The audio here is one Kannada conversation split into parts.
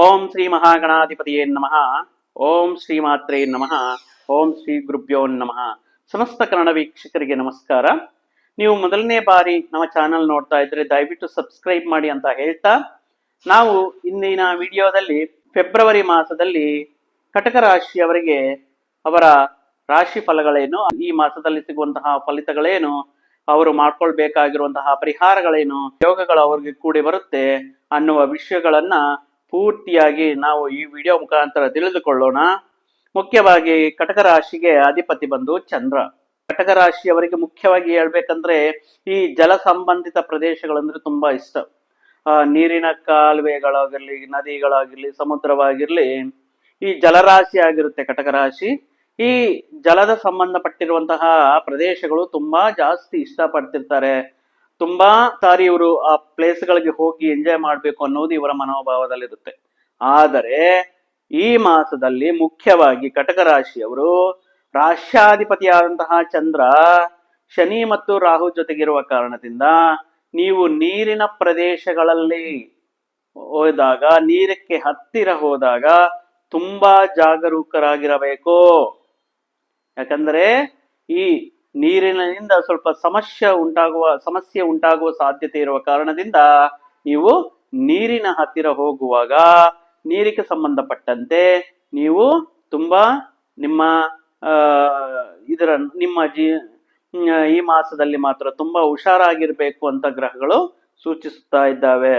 ಓಂ ಶ್ರೀ ಮಹಾಗಣಾಧಿಪತಿಯೇ ನಮಃ. ಓಂ ಶ್ರೀ ಮಾತ್ರೇ ನಮಃ. ಓಂ ಶ್ರೀ ಗುರುಭ್ಯೋ ನಮಃ. ಸಮಸ್ತ ಕನ್ನಡ ವೀಕ್ಷಕರಿಗೆ ನಮಸ್ಕಾರ. ನೀವು ಮೊದಲನೇ ಬಾರಿ ನಮ್ಮ ಚಾನಲ್ ನೋಡ್ತಾ ಇದ್ರೆ ದಯವಿಟ್ಟು ಸಬ್ಸ್ಕ್ರೈಬ್ ಮಾಡಿ ಅಂತ ಹೇಳ್ತಾ, ನಾವು ಇಂದಿನ ವಿಡಿಯೋದಲ್ಲಿ ಫೆಬ್ರವರಿ ಮಾಸದಲ್ಲಿ ಕಟಕ ರಾಶಿಯವರಿಗೆ ಅವರ ರಾಶಿ ಫಲಗಳೇನು, ಈ ಮಾಸದಲ್ಲಿ ಸಿಗುವಂತಹ ಫಲಿತಗಳೇನು, ಅವರು ಮಾಡ್ಕೊಳ್ಬೇಕಾಗಿರುವಂತಹ ಪರಿಹಾರಗಳೇನು, ಯೋಗಗಳು ಅವರಿಗೆ ಕೂಡಿ ಬರುತ್ತೆ ಅನ್ನುವ ವಿಷಯಗಳನ್ನ ಪೂರ್ತಿಯಾಗಿ ನಾವು ಈ ವಿಡಿಯೋ ಮುಖಾಂತರ ತಿಳಿದುಕೊಳ್ಳೋಣ. ಮುಖ್ಯವಾಗಿ ಕಟಕ ರಾಶಿಗೆ ಅಧಿಪತಿ ಬಂದು ಚಂದ್ರ. ಕಟಕ ರಾಶಿಯವರಿಗೆ ಮುಖ್ಯವಾಗಿ ಹೇಳ್ಬೇಕಂದ್ರೆ ಈ ಜಲ ಸಂಬಂಧಿತ ಪ್ರದೇಶಗಳಂದ್ರೆ ತುಂಬಾ ಇಷ್ಟ. ನೀರಿನ ಕಾಲುವೆಗಳಾಗಿರ್ಲಿ, ನದಿಗಳಾಗಿರ್ಲಿ, ಸಮುದ್ರವಾಗಿರ್ಲಿ ಈ ಜಲರಾಶಿ ಆಗಿರುತ್ತೆ ಕಟಕ ರಾಶಿ. ಈ ಜಲದ ಸಂಬಂಧಪಟ್ಟಿರುವಂತಹ ಪ್ರದೇಶಗಳು ತುಂಬಾ ಜಾಸ್ತಿ ಇಷ್ಟಪಡ್ತಿರ್ತಾರೆ. ತುಂಬಾ ಸಾರಿ ಇವರು ಆ ಪ್ಲೇಸ್ಗಳಿಗೆ ಹೋಗಿ ಎಂಜಾಯ್ ಮಾಡಬೇಕು ಅನ್ನೋದು ಇವರ ಮನೋಭಾವದಲ್ಲಿರುತ್ತೆ. ಆದರೆ ಈ ಮಾಸದಲ್ಲಿ ಮುಖ್ಯವಾಗಿ ಕಟಕ ರಾಶಿಯವರು ರಾಶ್ಯಾಧಿಪತಿಯಾದಂತಹ ಚಂದ್ರ ಶನಿ ಮತ್ತು ರಾಹು ಜೊತೆಗಿರುವ ಕಾರಣದಿಂದ ನೀವು ನೀರಿನ ಪ್ರದೇಶಗಳಲ್ಲಿ ಹೋದಾಗ, ನೀರಕ್ಕೆ ಹತ್ತಿರ ಹೋದಾಗ ತುಂಬಾ ಜಾಗರೂಕರಾಗಿರಬೇಕು. ಯಾಕಂದ್ರೆ ಈ ನೀರಿನಿಂದ ಸ್ವಲ್ಪ ಸಮಸ್ಯೆ ಉಂಟಾಗುವ ಸಮಸ್ಯೆ ಉಂಟಾಗುವ ಸಾಧ್ಯತೆ ಇರುವ ಕಾರಣದಿಂದ ನೀವು ನೀರಿನ ಹತ್ತಿರ ಹೋಗುವಾಗ ನೀರಿಗೆ ಸಂಬಂಧಪಟ್ಟಂತೆ ನೀವು ತುಂಬಾ ನಿಮ್ಮ ಇದರ, ನಿಮ್ಮ ಜೀ ಈ ಮಾಸದಲ್ಲಿ ಮಾತ್ರ ತುಂಬಾ ಹುಷಾರಾಗಿರ್ಬೇಕು ಅಂತ ಗ್ರಹಗಳು ಸೂಚಿಸುತ್ತಾ ಇದ್ದಾವೆ.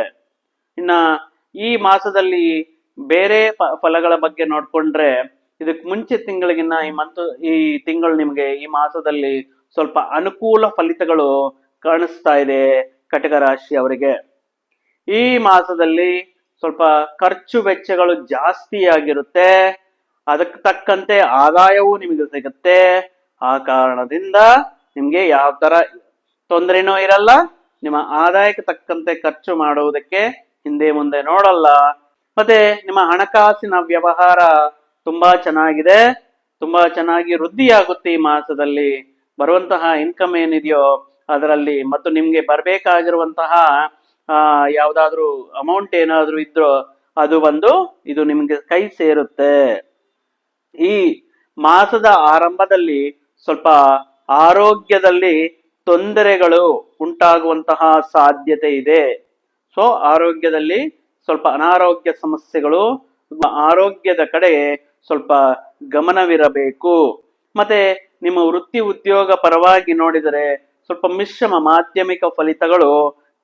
ಇನ್ನ ಈ ಮಾಸದಲ್ಲಿ ಬೇರೆ ಫಲಗಳ ಬಗ್ಗೆ ನೋಡ್ಕೊಂಡ್ರೆ ಇದಕ್ ಮುಂಚೆ ತಿಂಗಳಿಗಿನ್ನ ಈ ಮಂತ್ ಈ ತಿಂಗಳು ನಿಮ್ಗೆ ಈ ಮಾಸದಲ್ಲಿ ಸ್ವಲ್ಪ ಅನುಕೂಲ ಫಲಿತಗಳು ಕಾಣಿಸ್ತಾ ಇದೆ ಕಟಕ ರಾಶಿ ಅವರಿಗೆ. ಈ ಮಾಸದಲ್ಲಿ ಸ್ವಲ್ಪ ಖರ್ಚು ವೆಚ್ಚಗಳು ಜಾಸ್ತಿ ಆಗಿರುತ್ತೆ. ಅದಕ್ಕೆ ತಕ್ಕಂತೆ ಆದಾಯವೂ ನಿಮಗೆ ಸಿಗುತ್ತೆ. ಆ ಕಾರಣದಿಂದ ನಿಮ್ಗೆ ಯಾವ ತರ ತೊಂದರೆನೂ ಇರಲ್ಲ. ನಿಮ್ಮ ಆದಾಯಕ್ಕೆ ತಕ್ಕಂತೆ ಖರ್ಚು ಮಾಡುವುದಕ್ಕೆ ಹಿಂದೆ ಮುಂದೆ ನೋಡಲ್ಲ. ಮತ್ತೆ ನಿಮ್ಮ ಹಣಕಾಸಿನ ವ್ಯವಹಾರ ತುಂಬಾ ಚೆನ್ನಾಗಿದೆ. ತುಂಬಾ ಚೆನ್ನಾಗಿ ವೃದ್ಧಿಯಾಗುತ್ತೆ ಈ ಮಾಸದಲ್ಲಿ. ಬರುವಂತಹ ಇನ್ಕಮ್ ಏನಿದೆಯೋ ಅದರಲ್ಲಿ ಮತ್ತು ನಿಮ್ಗೆ ಬರ್ಬೇಕಾಗಿರುವಂತಹ, ಆ, ಯಾವ್ದಾದ್ರು ಅಮೌಂಟ್ ಏನಾದ್ರು ಇದ್ರೋ ಅದು ಬಂದು ಇದು ನಿಮ್ಗೆ ಕೈ ಸೇರುತ್ತೆ. ಈ ಮಾಸದ ಆರಂಭದಲ್ಲಿ ಸ್ವಲ್ಪ ಆರೋಗ್ಯದಲ್ಲಿ ತೊಂದರೆಗಳು ಉಂಟಾಗುವಂತಹ ಸಾಧ್ಯತೆ ಇದೆ. ಸೊ, ಆರೋಗ್ಯದಲ್ಲಿ ಸ್ವಲ್ಪ ಅನಾರೋಗ್ಯ ಸಮಸ್ಯೆಗಳು, ಆರೋಗ್ಯದ ಕಡೆ ಸ್ವಲ್ಪ ಗಮನವಿರಬೇಕು. ಮತ್ತೆ ನಿಮ್ಮ ವೃತ್ತಿ ಉದ್ಯೋಗ ಪರವಾಗಿ ನೋಡಿದರೆ ಸ್ವಲ್ಪ ಮಿಶ್ರಮ ಮಾಧ್ಯಮಿಕ ಫಲಿತಗಳು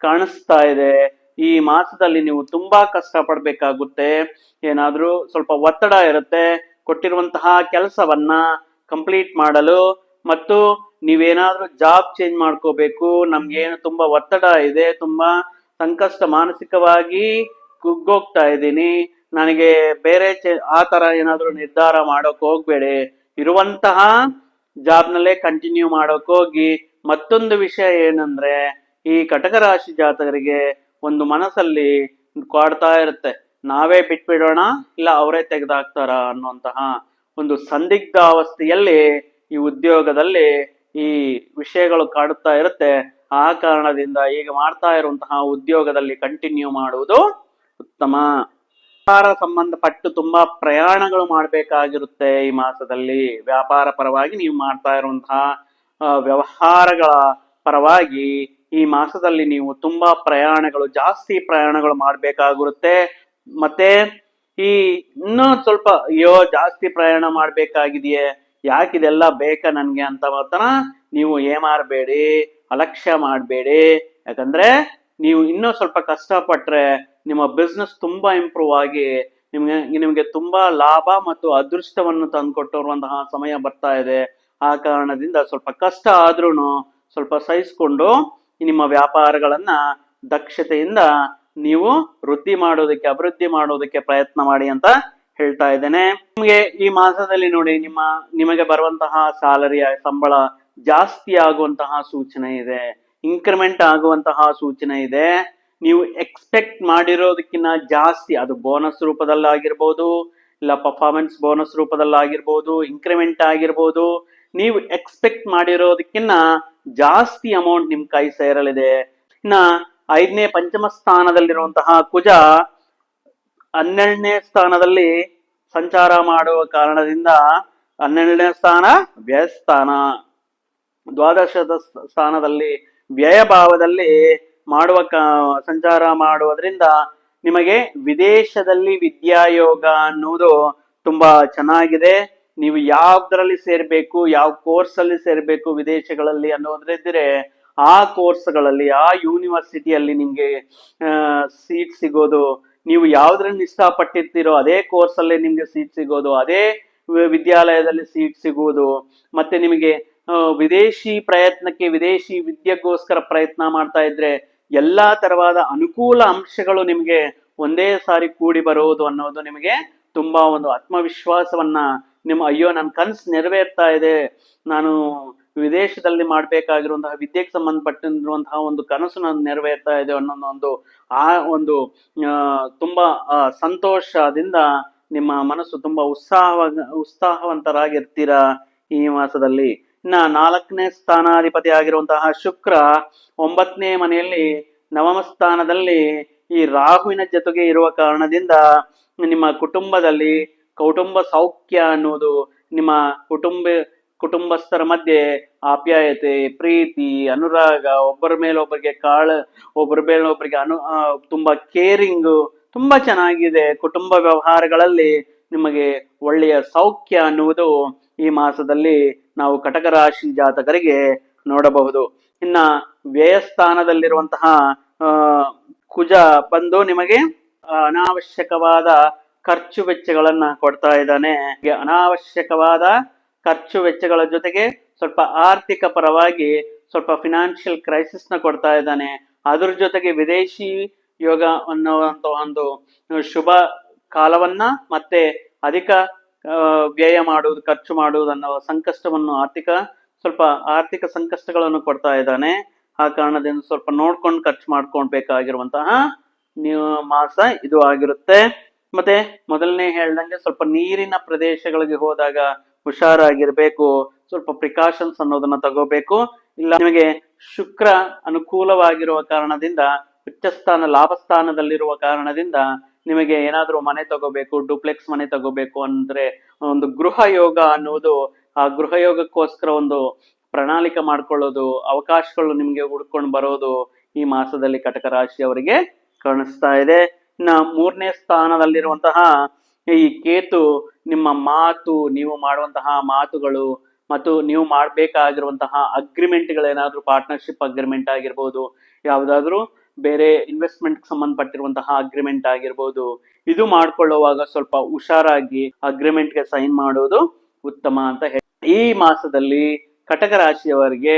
ಕಾಣಿಸ್ತಾ ಇದೆ. ಈ ಮಾಸದಲ್ಲಿ ನೀವು ತುಂಬಾ ಕಷ್ಟ ಪಡ್ಬೇಕಾಗುತ್ತೆ ಏನಾದ್ರೂ ಸ್ವಲ್ಪ ಒತ್ತಡ ಇರುತ್ತೆ. ಕೊಟ್ಟಿರುವಂತಹ ಕೆಲಸವನ್ನ ಕಂಪ್ಲೀಟ್ ಮಾಡಲು ಮತ್ತು ನೀವೇನಾದ್ರೂ ಜಾಬ್ ಚೇಂಜ್ ಮಾಡ್ಕೋಬೇಕು. ನಮ್ಗೇನು ತುಂಬಾ ಒತ್ತಡ ಇದೆ. ತುಂಬಾ ಸಂಕಷ್ಟ ಮಾನಸಿಕವಾಗಿ ಕುಗ್ಗೋಗ್ತಾ ಇದ್ದೀನಿ. ನನಗೆ ಬೇರೆ ಆ ತರ ಏನಾದ್ರೂ ನಿರ್ಧಾರ ಮಾಡೋಕ್ ಹೋಗ್ಬೇಡಿ. ಇರುವಂತಹ ಜಾಬ್ನಲ್ಲೇ ಕಂಟಿನ್ಯೂ ಮಾಡೋಕ್ ಹೋಗಿ. ಮತ್ತೊಂದು ವಿಷಯ ಏನಂದ್ರೆ, ಈ ಕಟಕ ರಾಶಿ ಜಾತಕರಿಗೆ ಒಂದು ಮನಸ್ಸಲ್ಲಿ ಕಾಡ್ತಾ ಇರುತ್ತೆ. ನಾವೇ ಬಿಟ್ಬಿಡೋಣ, ಇಲ್ಲ ಅವರೇ ತೆಗೆದಾಕ್ತಾರ ಅನ್ನುವಂತಹ ಒಂದು ಸಂದಿಗ್ಧ ಅವಸ್ಥೆಯಲ್ಲಿ ಈ ಉದ್ಯೋಗದಲ್ಲಿ ಈ ವಿಷಯಗಳು ಕಾಡುತ್ತಾ ಇರುತ್ತೆ. ಆ ಕಾರಣದಿಂದ ಈಗ ಮಾಡ್ತಾ ಇರುವಂತಹ ಉದ್ಯೋಗದಲ್ಲಿ ಕಂಟಿನ್ಯೂ ಮಾಡುವುದು ಉತ್ತಮ. ವ್ಯಾಪಾರ ಸಂಬಂಧಪಟ್ಟು ತುಂಬಾ ಪ್ರಯಾಣಗಳು ಮಾಡಬೇಕಾಗಿರುತ್ತೆ ಈ ಮಾಸದಲ್ಲಿ. ವ್ಯಾಪಾರ ಪರವಾಗಿ ನೀವು ಮಾಡ್ತಾ ಇರುವಂತಹ ವ್ಯವಹಾರಗಳ ಪರವಾಗಿ ಈ ಮಾಸದಲ್ಲಿ ನೀವು ತುಂಬಾ ಪ್ರಯಾಣಗಳು, ಜಾಸ್ತಿ ಪ್ರಯಾಣಗಳು ಮಾಡಬೇಕಾಗಿರುತ್ತೆ. ಮತ್ತೆ ಈ ಇನ್ನೂ ಸ್ವಲ್ಪ, ಅಯ್ಯೋ, ಜಾಸ್ತಿ ಪ್ರಯಾಣ ಮಾಡ್ಬೇಕಾಗಿದೆಯೇ ಯಾಕಿದೆಲ್ಲ ಬೇಕಾ ನನ್ಗೆ ಅಂತ ಮಾತ್ರ ನೀವು ಏಮಾರಬೇಡಿ ಅಲಕ್ಷ್ಯ ಮಾಡಬೇಡಿ. ಯಾಕಂದ್ರೆ ನೀವು ಇನ್ನೂ ಸ್ವಲ್ಪ ಕಷ್ಟಪಟ್ರೆ ನಿಮ್ಮ ಬಿಸ್ನೆಸ್ ತುಂಬಾ ಇಂಪ್ರೂವ್ ಆಗಿ ನಿಮ್ಗೆ ನಿಮ್ಗೆ ತುಂಬಾ ಲಾಭ ಮತ್ತು ಅದೃಷ್ಟವನ್ನು ತಂದುಕೊಟ್ಟಿರುವಂತಹ ಸಮಯ ಬರ್ತಾ ಇದೆ. ಆ ಕಾರಣದಿಂದ ಸ್ವಲ್ಪ ಕಷ್ಟ ಆದ್ರೂ ಸ್ವಲ್ಪ ಸಹಿಸ್ಕೊಂಡು ನಿಮ್ಮ ವ್ಯಾಪಾರಗಳನ್ನ ದಕ್ಷತೆಯಿಂದ ನೀವು ವೃದ್ಧಿ ಮಾಡೋದಕ್ಕೆ, ಅಭಿವೃದ್ಧಿ ಮಾಡೋದಕ್ಕೆ ಪ್ರಯತ್ನ ಮಾಡಿ ಅಂತ ಹೇಳ್ತಾ ಇದ್ದೇನೆ. ನಿಮಗೆ ಈ ಮಾಸದಲ್ಲಿ ನೋಡಿ ನಿಮ್ಮ, ನಿಮಗೆ ಬರುವಂತಹ ಸ್ಯಾಲರಿಯ ಸಂಬಳ ಜಾಸ್ತಿ ಆಗುವಂತಹ ಸೂಚನೆ ಇದೆ. ಇನ್ಕ್ರಿಮೆಂಟ್ ಆಗುವಂತಹ ಸೂಚನೆ ಇದೆ. ನೀವು ಎಕ್ಸ್ಪೆಕ್ಟ್ ಮಾಡಿರೋದಕ್ಕಿಂತ ಜಾಸ್ತಿ, ಅದು ಬೋನಸ್ ರೂಪದಲ್ಲಾಗಿರ್ಬೋದು, ಇಲ್ಲ ಪರ್ಫಾರ್ಮೆನ್ಸ್ ಬೋನಸ್ ರೂಪದಲ್ಲಾಗಿರ್ಬೋದು ಇನ್ಕ್ರಿಮೆಂಟ್ ಆಗಿರ್ಬೋದು, ನೀವು ಎಕ್ಸ್ಪೆಕ್ಟ್ ಮಾಡಿರೋದಕ್ಕಿಂತ ಜಾಸ್ತಿ ಅಮೌಂಟ್ ನಿಮ್ ಕೈ ಸೇರಲಿದೆ. ಇನ್ನ ಐದನೇ ಪಂಚಮ ಸ್ಥಾನದಲ್ಲಿರುವಂತಹ ಕುಜ ಹನ್ನೆರಡನೇ ಸ್ಥಾನದಲ್ಲಿ ಸಂಚಾರ ಮಾಡುವ ಕಾರಣದಿಂದ ಹನ್ನೆರಡನೇ ಸ್ಥಾನ ವ್ಯಯಸ್ಥಾನ. ದ್ವಾದಶದ ಸ್ಥಾನದಲ್ಲಿ ವ್ಯಯ ಭಾವದಲ್ಲಿ ಮಾಡುವ ಕ, ಸಂಚಾರ ಮಾಡುವುದರಿಂದ ನಿಮಗೆ ವಿದೇಶದಲ್ಲಿ ವಿದ್ಯಾಯೋಗ ಅನ್ನುವುದು ತುಂಬಾ ಚೆನ್ನಾಗಿದೆ. ನೀವು ಯಾವ್ದ್ರಲ್ಲಿ ಸೇರ್ಬೇಕು, ಯಾವ ಕೋರ್ಸ್ ಅಲ್ಲಿ ಸೇರ್ಬೇಕು ವಿದೇಶಗಳಲ್ಲಿ ಅನ್ನೋದ್ರಿದ್ರೆ ಆ ಕೋರ್ಸ್ಗಳಲ್ಲಿ, ಆ ಯೂನಿವರ್ಸಿಟಿಯಲ್ಲಿ ನಿಮ್ಗೆ ಸೀಟ್ ಸಿಗೋದು, ನೀವು ಯಾವ್ದ್ರಲ್ಲಿ ಇಷ್ಟಪಟ್ಟಿರ್ತೀರೋ ಅದೇ ಕೋರ್ಸ್ ಅಲ್ಲೇ ನಿಮ್ಗೆ ಸೀಟ್ ಸಿಗೋದು, ಅದೇ ವಿದ್ಯಾಲಯದಲ್ಲಿ ಸೀಟ್ ಸಿಗುವುದು, ಮತ್ತೆ ನಿಮಗೆ ವಿದೇಶಿ ಪ್ರಯತ್ನಕ್ಕೆ, ವಿದೇಶಿ ವಿದ್ಯೆಗೋಸ್ಕರ ಪ್ರಯತ್ನ ಮಾಡ್ತಾ ಇದ್ರೆ ಎಲ್ಲಾ ತರವಾದ ಅನುಕೂಲ ಅಂಶಗಳು ನಿಮಗೆ ಒಂದೇ ಸಾರಿ ಕೂಡಿ ಬರುವುದು ಅನ್ನೋದು ನಿಮಗೆ ತುಂಬಾ ಒಂದು ಆತ್ಮವಿಶ್ವಾಸವನ್ನ ನಿಮ್ಮ, ಅಯ್ಯೋ ನನ್ನ ಕನ್ಸು ನೆರವೇರ್ತಾ ಇದೆ. ನಾನು ವಿದೇಶದಲ್ಲಿ ಮಾಡ್ಬೇಕಾಗಿರುವಂತಹ ವಿದ್ಯೆಗೆ ಸಂಬಂಧಪಟ್ಟಿರುವಂತಹ ಒಂದು ಕನಸು ನಾನು ನೆರವೇರ್ತಾ ಇದೆ ಅನ್ನೋ ಒಂದು ಆ ಒಂದು ತುಂಬಾ ಸಂತೋಷದಿಂದ ನಿಮ್ಮ ಮನಸ್ಸು ತುಂಬಾ ಉತ್ಸಾಹ ಉತ್ಸಾಹವಂತರಾಗಿರ್ತೀರಾ ಈ ಮಾಸದಲ್ಲಿ? ಇನ್ನ ನಾಲ್ಕನೇ ಸ್ಥಾನಾಧಿಪತಿ ಆಗಿರುವಂತಹ ಶುಕ್ರ ಒಂಬತ್ತನೇ ಮನೆಯಲ್ಲಿ ನವಮ ಸ್ಥಾನದಲ್ಲಿ ಈ ರಾಹುವಿನ ಜೊತೆಗೆ ಇರುವ ಕಾರಣದಿಂದ ನಿಮ್ಮ ಕುಟುಂಬದಲ್ಲಿ ಕೌಟುಂಬ ಸೌಖ್ಯ ಅನ್ನುವುದು ನಿಮ್ಮ ಕುಟುಂಬ, ಕುಟುಂಬಸ್ಥರ ಮಧ್ಯೆ ಆಪ್ಯಾಯತೆ, ಪ್ರೀತಿ, ಅನುರಾಗ, ಒಬ್ಬರ ಮೇಲೊಬ್ಬರಿಗೆ ಕಾಳು, ಒಬ್ಬರ ಮೇಲೊಬ್ಬರಿಗೆ ಅನು ತುಂಬಾ ಕೇರಿಂಗ್ ತುಂಬಾ ಚೆನ್ನಾಗಿದೆ. ಕುಟುಂಬ ವ್ಯವಹಾರಗಳಲ್ಲಿ ನಿಮಗೆ ಒಳ್ಳೆಯ ಸೌಖ್ಯ ಅನ್ನುವುದು ಈ ಮಾಸದಲ್ಲಿ ನಾವು ಕಟಕ ರಾಶಿ ಜಾತಕರಿಗೆ ನೋಡಬಹುದು. ಇನ್ನ ವ್ಯಯಸ್ಥಾನದಲ್ಲಿರುವಂತಹ ಕುಜ ಬಂದು ನಿಮಗೆ ಅನಾವಶ್ಯಕವಾದ ಖರ್ಚು ವೆಚ್ಚಗಳನ್ನ ಕೊಡ್ತಾ ಇದ್ದಾನೆ. ಅನಾವಶ್ಯಕವಾದ ಖರ್ಚು ವೆಚ್ಚಗಳ ಜೊತೆಗೆ ಸ್ವಲ್ಪ ಆರ್ಥಿಕ ಪರವಾಗಿ ಸ್ವಲ್ಪ ಫಿನಾನ್ಷಿಯಲ್ ಕ್ರೈಸಿಸ್ನ ಕೊಡ್ತಾ ಇದ್ದಾನೆ. ಅದ್ರ ಜೊತೆಗೆ ವಿದೇಶಿ ಯೋಗ ಅನ್ನುವಂತ ಒಂದು ಶುಭ ಕಾಲವನ್ನ ಮತ್ತೆ ಅಧಿಕ ವ್ಯಯ ಮಾಡುವುದು, ಖರ್ಚು ಮಾಡುವುದು ಅನ್ನೋ ಸಂಕಷ್ಟವನ್ನು ಆರ್ಥಿಕ, ಸ್ವಲ್ಪ ಆರ್ಥಿಕ ಸಂಕಷ್ಟಗಳನ್ನು ಕೊಡ್ತಾ ಇದ್ದಾನೆ. ಆ ಕಾರಣದಿಂದ ಸ್ವಲ್ಪ ನೋಡ್ಕೊಂಡು ಖರ್ಚು ಮಾಡ್ಕೊಳ್ಬೇಕಾಗಿರುವಂತಹ ನೀವು ಮಾಸ ಇದು ಆಗಿರುತ್ತೆ. ಮತ್ತೆ ಮೊದಲನೇ ಹೇಳ್ದಂಗೆ ಸ್ವಲ್ಪ ನೀರಿನ ಪ್ರದೇಶಗಳಿಗೆ ಹೋದಾಗ ಹುಷಾರಾಗಿರ್ಬೇಕು. ಸ್ವಲ್ಪ ಪ್ರಿಕಾಷನ್ಸ್ ಅನ್ನೋದನ್ನ ತಗೋಬೇಕು. ಇಲ್ಲ ನಿಮಗೆ ಶುಕ್ರ ಅನುಕೂಲವಾಗಿರುವ ಕಾರಣದಿಂದ, ಉಚ್ಚಸ್ಥಾನ, ಲಾಭಸ್ಥಾನದಲ್ಲಿರುವ ಕಾರಣದಿಂದ ನಿಮಗೆ ಏನಾದ್ರೂ ಮನೆ ತಗೋಬೇಕು ಡೂಪ್ಲೆಕ್ಸ್ ಮನೆ ತಗೋಬೇಕು ಅಂದ್ರೆ ಒಂದು ಗೃಹ ಯೋಗ ಅನ್ನುವುದು, ಆ ಗೃಹ ಯೋಗಕ್ಕೋಸ್ಕರ ಒಂದು ಪ್ರಣಾಳಿಕೆ ಮಾಡ್ಕೊಳ್ಳೋದು, ಅವಕಾಶಗಳು ನಿಮ್ಗೆ ಹುಡ್ಕೊಂಡು ಬರೋದು ಈ ಮಾಸದಲ್ಲಿ ಕಟಕ ರಾಶಿಯವರಿಗೆ ಕಾಣಿಸ್ತಾ ಇದೆ. ಇನ್ನ ಮೂರನೇ ಸ್ಥಾನದಲ್ಲಿರುವಂತಹ ಈ ಕೇತು, ನಿಮ್ಮ ಮಾತು, ನೀವು ಮಾಡುವಂತಹ ಮಾತುಗಳು ಮತ್ತು ನೀವು ಮಾಡಬೇಕಾಗಿರುವಂತಹ ಅಗ್ರಿಮೆಂಟ್ಗಳೇನಾದ್ರೂ ಪಾರ್ಟ್ನರ್ಶಿಪ್ ಅಗ್ರಿಮೆಂಟ್ ಆಗಿರ್ಬೋದು, ಯಾವುದಾದ್ರೂ ಬೇರೆ ಇನ್ವೆಸ್ಟ್ಮೆಂಟ್ ಸಂಬಂಧಪಟ್ಟಿರುವಂತಹ ಅಗ್ರಿಮೆಂಟ್ ಆಗಿರ್ಬೋದು, ಇದು ಮಾಡ್ಕೊಳ್ಳುವಾಗ ಸ್ವಲ್ಪ ಹುಷಾರಾಗಿ ಅಗ್ರಿಮೆಂಟ್ಗೆ ಸೈನ್ ಮಾಡೋದು ಉತ್ತಮ ಅಂತ ಹೇಳಿ. ಈ ಮಾಸದಲ್ಲಿ ಕಟಕ ರಾಶಿಯವರಿಗೆ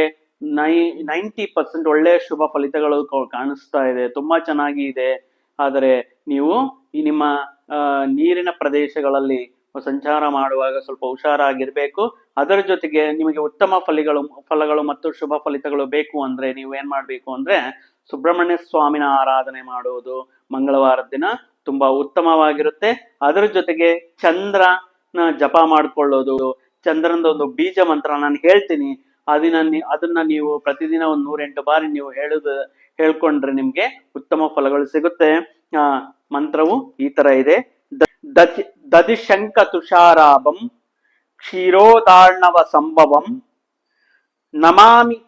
ನೈ ನೈಂಟಿ ಪರ್ಸೆಂಟ್ ಒಳ್ಳೆಯ ಶುಭ ಫಲಿತಗಳು ಕಾಣಿಸ್ತಾ ಇದೆ. ತುಂಬಾ ಚೆನ್ನಾಗಿ ಇದೆ. ಆದರೆ ನೀವು ಈ ನಿಮ್ಮ ನೀರಿನ ಪ್ರದೇಶಗಳಲ್ಲಿ ಸಂಚಾರ ಮಾಡುವಾಗ ಸ್ವಲ್ಪ ಹುಷಾರಾಗಿರ್ಬೇಕು. ಅದರ ಜೊತೆಗೆ ನಿಮಗೆ ಉತ್ತಮ ಫಲಿಗಳು, ಫಲಗಳು ಮತ್ತು ಶುಭ ಫಲಿತಗಳು ಬೇಕು ಅಂದ್ರೆ ನೀವು ಏನ್ ಮಾಡ್ಬೇಕು ಅಂದ್ರೆ ಸುಬ್ರಹ್ಮಣ್ಯ ಸ್ವಾಮಿನ ಆರಾಧನೆ ಮಾಡುವುದು ಮಂಗಳವಾರದ ದಿನ ತುಂಬಾ ಉತ್ತಮವಾಗಿರುತ್ತೆ. ಅದರ ಜೊತೆಗೆ ಚಂದ್ರನ ಜಪ ಮಾಡ್ಕೊಳ್ಳೋದು, ಚಂದ್ರನದ ಒಂದು ಬೀಜ ಮಂತ್ರ ನಾನು ಹೇಳ್ತೀನಿ. ಅದನ್ನ ಅದನ್ನ ನೀವು ಪ್ರತಿದಿನ ಒಂದು ನೂರೆಂಟು ಬಾರಿ ನೀವು ಹೇಳುದು, ಹೇಳ್ಕೊಂಡ್ರೆ ನಿಮ್ಗೆ ಉತ್ತಮ ಫಲಗಳು ಸಿಗುತ್ತೆ. ಆ, ಮಂತ್ರವು ಈ ತರ ಇದೆ. ದದಿಶಂಕ ತುಷಾರಾಭಂ ಕ್ಷೀರೋದಾರ್ಣವ ಸಂಭವಂ ನಮಾಮಿ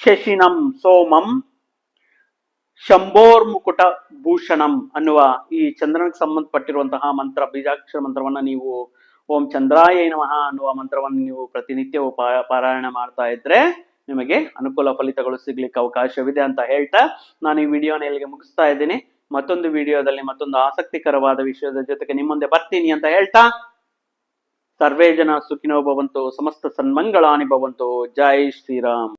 ಶಶಿನಂ ಸೋಮಂ ಶಂಭೋರ್ಮುಕುಟ ಭೂಷಣಂ ಅನ್ನುವ ಈ ಚಂದ್ರನಿಗೆ ಸಂಬಂಧಪಟ್ಟಿರುವಂತಹ ಮಂತ್ರ, ಬೀಜಾಕ್ಷರ ಮಂತ್ರವನ್ನ ನೀವು ಓಂ ಚಂದ್ರಾಯ ನಮಃ ಅನ್ನುವ ಮಂತ್ರವನ್ನು ನೀವು ಪ್ರತಿನಿತ್ಯವೂ ಪಾರಾಯಣ ಮಾಡ್ತಾ ಇದ್ರೆ ನಿಮಗೆ ಅನುಕೂಲ ಫಲಿತಗಳು ಸಿಗ್ಲಿಕ್ಕೆ ಅವಕಾಶವಿದೆ ಅಂತ ಹೇಳ್ತಾ ನಾನು ಈ ವಿಡಿಯೋನ ಇಲ್ಲಿಗೆ ಮುಗಿಸ್ತಾ ಇದ್ದೀನಿ. ಮತ್ತೊಂದು ವಿಡಿಯೋದಲ್ಲಿ ಮತ್ತೊಂದು ಆಸಕ್ತಿಕರವಾದ ವಿಷಯದ ಜೊತೆಗೆ ನಿಮ್ಮ ಮುಂದೆ ಬರ್ತೀನಿ ಅಂತ ಹೇಳ್ತಾ, ಸರ್ವೇ ಜನ ಸುಖಿನೋ ಭವಂತು, ಸಮಸ್ತ ಸನ್ಮಂಗಳಾನಿ ಭವಂತು, ಜೈ ಶ್ರೀರಾಮ್.